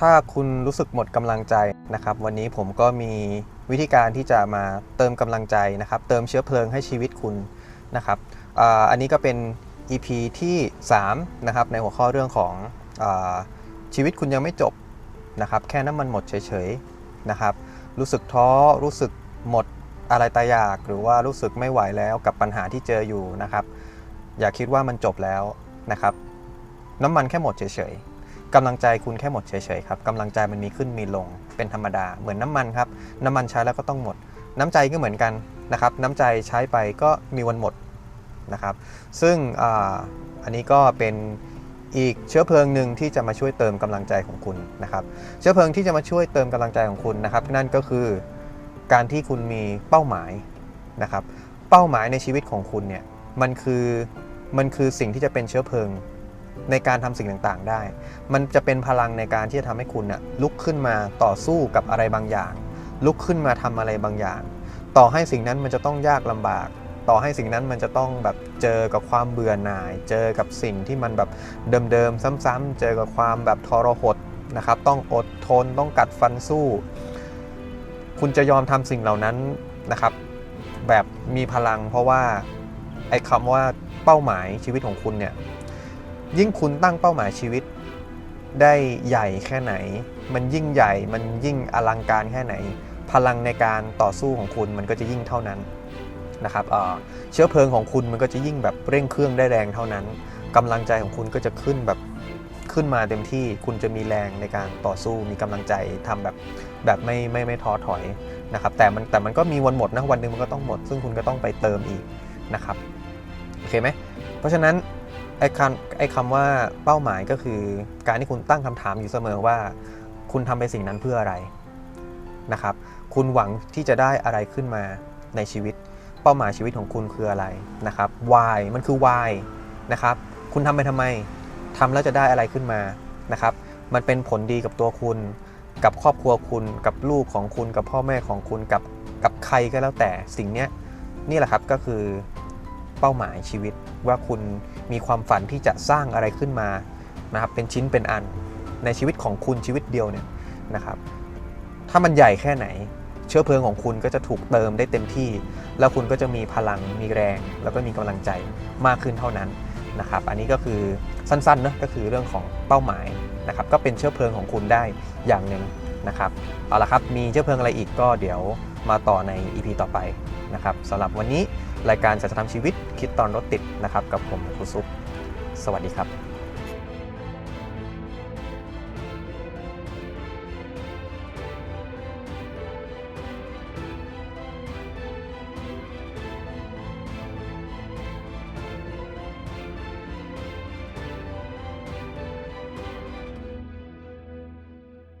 ถ้าคุณรู้สึกหมดกำลังใจนะครับ วันนี้ผมก็มีวิธีการที่จะมาเติมกำลังใจนะครับ เติมเชื้อเพลิงให้ชีวิตคุณนะครับอันนี้ก็เป็น EP ที่ 3 นะครับ ในหัวข้อเรื่องของอชีวิตคุณยังไม่จบนะครับ แค่น้ำมันหมดเฉยๆนะครับ รู้สึกท้อรู้สึกหมดอะไรตายอยาก หรือว่ารู้สึกไม่ไหวแล้วกับปัญหาที่เจออยู่นะครับ อย่าคิดว่ามันจบแล้วนะครับ น้ำมันแค่หมดเฉยๆ กำลังใจคุณแค่หมดเฉยๆครับกำลังใจมันมีขึ้นมีลงเป็นธรรมดา เหมือนน้ำมันครับ น้ำมันใช้แล้วก็ต้องหมด น้ำใจก็เหมือนกันนะครับ น้ำใจใช้ไปก็มีวันหมดนะครับ ซึ่งออันนี้ก็เป็นอีกเชื้อเพลิงหนึ่งที่จะมาช่วยเติมกำลังใจของคุณนะครับ เชื้อเพลิงที่จะมาช่วยเติมกำลังใจของคุณนะครับ นั่นก็คือการที่คุณมีเป้าหมายนะครับ เป้าหมายในชีวิตของคุณเนี่ยมันคือมันคือสิ่งที่จะเป็นเชื้อเพลิง ในการทำสิ่งต่างๆได้ มันจะเป็นพลังในการที่จะทำให้คุณน่ะลุกขึ้นมาต่อสู้กับอะไรบางอย่าง ลุกขึ้นมาทำอะไรบางอย่าง ต่อให้สิ่งนั้นมันจะต้องยากลำบาก ต่อให้สิ่งนั้นมันจะต้องแบบเจอกับความเบื่อหน่าย เจอกับสิ่งที่มันแบบเดิมๆซ้ำๆเจอกับความแบบทรหดนะครับ ต้องอดทนต้องกัดฟันสู้ คุณจะยอมทำสิ่งเหล่านั้นนะครับ แบบมีพลังเพราะว่าไอ้คำว่าเป้าหมายชีวิตของคุณเนี่ย ยิ่งคุณตั้งเป้าหมายชีวิต ได้ใหญ่แค่ไหน มันยิ่งใหญ่ มันยิ่งอลังการแค่ไหน พลังในการต่อสู้ของคุณมันก็จะยิ่งเท่านั้นนะครับเชื้อเพลิงของคุณมันก็จะยิ่งแบบเร่งเครื่องได้แรงเท่านั้นกำลังใจของคุณก็จะขึ้นแบบขึ้นมาเต็มที่คุณจะมีแรงในการต่อสู้มีกำลังใจทำแบบแบบไม่ไม่ไม่ท้อถอยนะครับแต่มันแต่มันก็มีวันหมดนะวันหนึ่งมันก็ต้องหมด ซึ่งคุณก็ต้องไปเติมอีกนะครับโอเคไหมเพราะฉะนั้น ไอ้คำไอ้คำว่าเป้าหมายก็คือ การที่คุณตั้งคำถามอยู่เสมอว่า คุณทำไปสิ่งนั้นเพื่ออะไรนะครับ คุณหวังที่จะได้อะไรขึ้นมาในชีวิต เป้าหมายชีวิตของคุณคืออะไรนะครับ why มันคือ why นะครับ คุณทำไปทำไมทำแล้วจะได้อะไรขึ้นมานะครับ มันเป็นผลดีกับตัวคุณ กับครอบครัวคุณ กับลูกของคุณ กับพ่อแม่ของคุณ กับกับใครก็แล้วแต่สิ่งเนี้ยนี่แหละครับก็คือ เป้าหมายชีวิต ว่าคุณมีความฝันที่จะสร้างอะไรขึ้นมานะครับเป็นชิ้นเป็นอันในชีวิตของคุณชีวิตเดียวเนี่ยนะครับ ถ้ามันใหญ่แค่ไหน เชื้อเพลิงของคุณก็จะถูกเติมได้เต็มที่ แล้วคุณก็จะมีพลังมีแรง แล้วก็มีกำลังใจมากขึ้นเท่านั้นนะครับ อันนี้ก็คือสั้นๆเนอะก็คือเรื่องของเป้าหมายนะครับ ก็เป็นเชื้อเพลิงของคุณได้อย่างหนึ่งนะครับเอาละครับมีเชื้อเพลิงอะไรอีกก็เดี๋ยว มาต่อใน EP ต่อไปนะครับสำหรับวันนี้รายการสัจะทำชีวิตคิดตอนรถติดนะครับ กับผมครูซุป สวัสดีครับ